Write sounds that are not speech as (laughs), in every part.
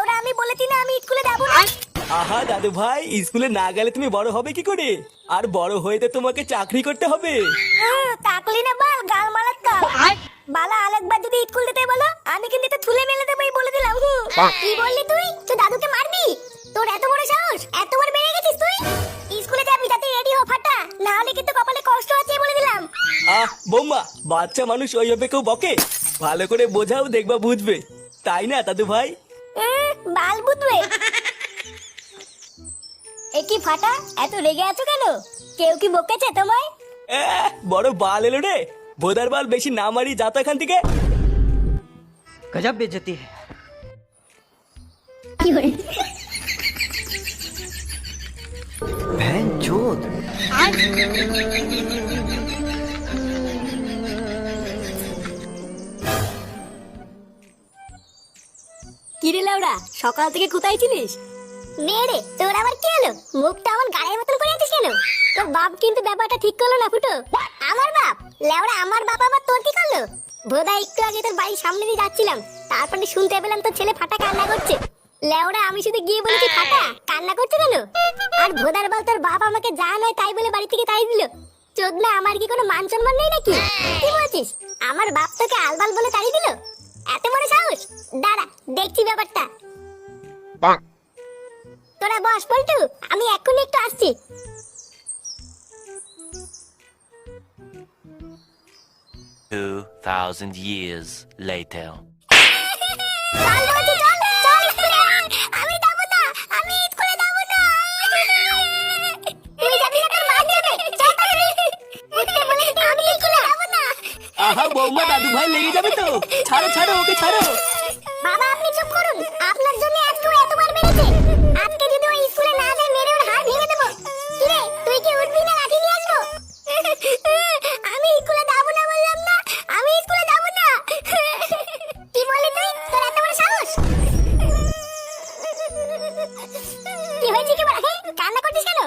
ওরা আমি বলেছি না আমি স্কুলে যাব না। আহা দাদু ভাই স্কুলে না গেলে তুমি বড় হবে কি করে? আর বড় হয়ে তো তোমাকে চাকরি করতে হবে। তাকলি না বাল গাল বালা আরেকবার যদি স্কুল যেতে বলো আমি কিন্তু মেলে দেবো এই বলে দিলাম কি বললি তুই? তুই দাদুকে মারবি? তোর এত বড় সাহস? এত বড় বেড়ে গেছিস তুই? স্কুলে যাবি যাতে রেডি হো ফাটা। না হলে কিন্তু কপালে কষ্ট আছে বলে দিলাম। আহ বৌমা বাচ্চা মানুষ ওইভাবে কেউ বকে। ভালো করে বোঝাও দেখবা বুঝবে। তাই না দাদু ভাই বাল কি ফাটা? এত রেগে আছো কেন? কেউ কি বকেছে তোমায়? বড় বাল এলো রে। বোদার বাল বেশি না মারি যাতো এখান থেকে। গজব বেজতি ভ্যান চোদ কি রে লাউড়া সকাল থেকে কোথায় ছিলিস? নে তোর আবার কি হলো? মুখটা আমার গাড়ির মতন করে আছিস কেন? তোর বাপ কিন্তু ব্যাপারটা ঠিক করল না ফুটো। আমার বাপ? লেওড়া আমার বাপ আবার তোর কি করল? বোধা একটু আগে তোর বাড়ির সামনে দিয়ে যাচ্ছিলাম। তারপরে শুনতে পেলাম তোর ছেলে ফাটা কান্না করছে। লেওড়া আমি শুধু গিয়ে বলেছি ফাটা, কান্না করছে কেন? আর ভোদার বল তোর বাপ আমাকে যা নয় তাই বলে বাড়ি থেকে তাই দিল। চোদনা, আমার কি কোনো মান সম্মান নেই নাকি? কি বলছিস? আমার বাপ তোকে আলবাল বলে তাড়িয়ে দিল? এত বড় সাহস? দাঁড়া দেখছি ব্যাপারটা। তোরা বস পল্টু আমি এখন একটু আসছি। Two thousand years later. (laughs) আহা, বৌমা, দাদু ভাই লেগে যাবে তো। ছাড়ো ছাড়ো ওকে, ছাড়ো। বাবা, আপনি চুপ করুন। আপনার জন্য আজকে এতবার মেরেছে। আজকে যদি ও স্কুলে না যায়, মেরে ওর হাত ভেঙে দেবো। কিরে, তুই কি উঠবি না লাঠি নিয়ে আসব? আমি স্কুলে যাব না বললাম না। আমি স্কুলে যাব না। কি বললি তুই? তোর এত বড় সাহস? কি হয়েছে কি বলা? কান্না করছিস কেন?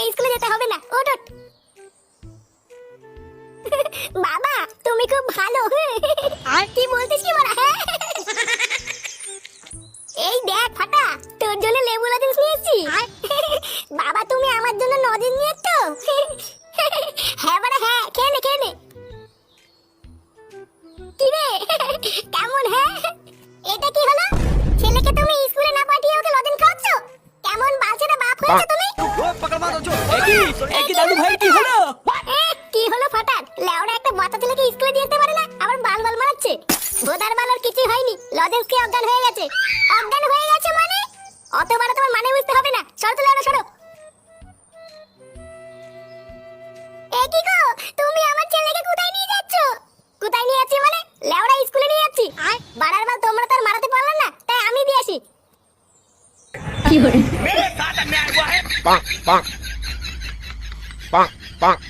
তোকে স্কুলে যেতে হবে না। ওঠ। বাবা তুমি খুব ভালো। আর? কি বলছিস কি বলা? এই দেখ ফাটা তোর জন্য লেবু লজেন্স নিয়ে এসেছি বাবা তুমি আমার জন্য লজেন্স নিয়ে তো হ্যাঁ বাড়া হ্যাঁ খেয়ে নে খেয়ে নে। কি রে? কেমন হ্যাঁ? এটা কি হলো? একই একই দাদু ভাই কি হলো? কি হলো লেওড়া একটা বাচ্চা ছেলেকে স্কুলে দিয়ে যেতে পারে না আবার বাল বাল মারাচ্ছে। বোদার বাল ওর কিছুই হয়নি লজেন্স খেয়ে অজ্ঞান হয়ে গেছে। অজ্ঞান হয়ে গেছে মানে? অত বড় তোমার মানে বুঝতে হবে না। সরো তো লেওড়া সরো। এ কি গো তুমি আমার ছেলেকে কোথায় নিয়ে যাচ্ছ? কোথায় নিয়ে যাচ্ছি মানে? লেওড়া স্কুলে নিয়ে যাচ্ছি। বাড়ার বাল তোমরা তো আর মারাতে পারলে না তাই আমি দিয়ে আসি। Bonk, bonk. Bonk, bonk.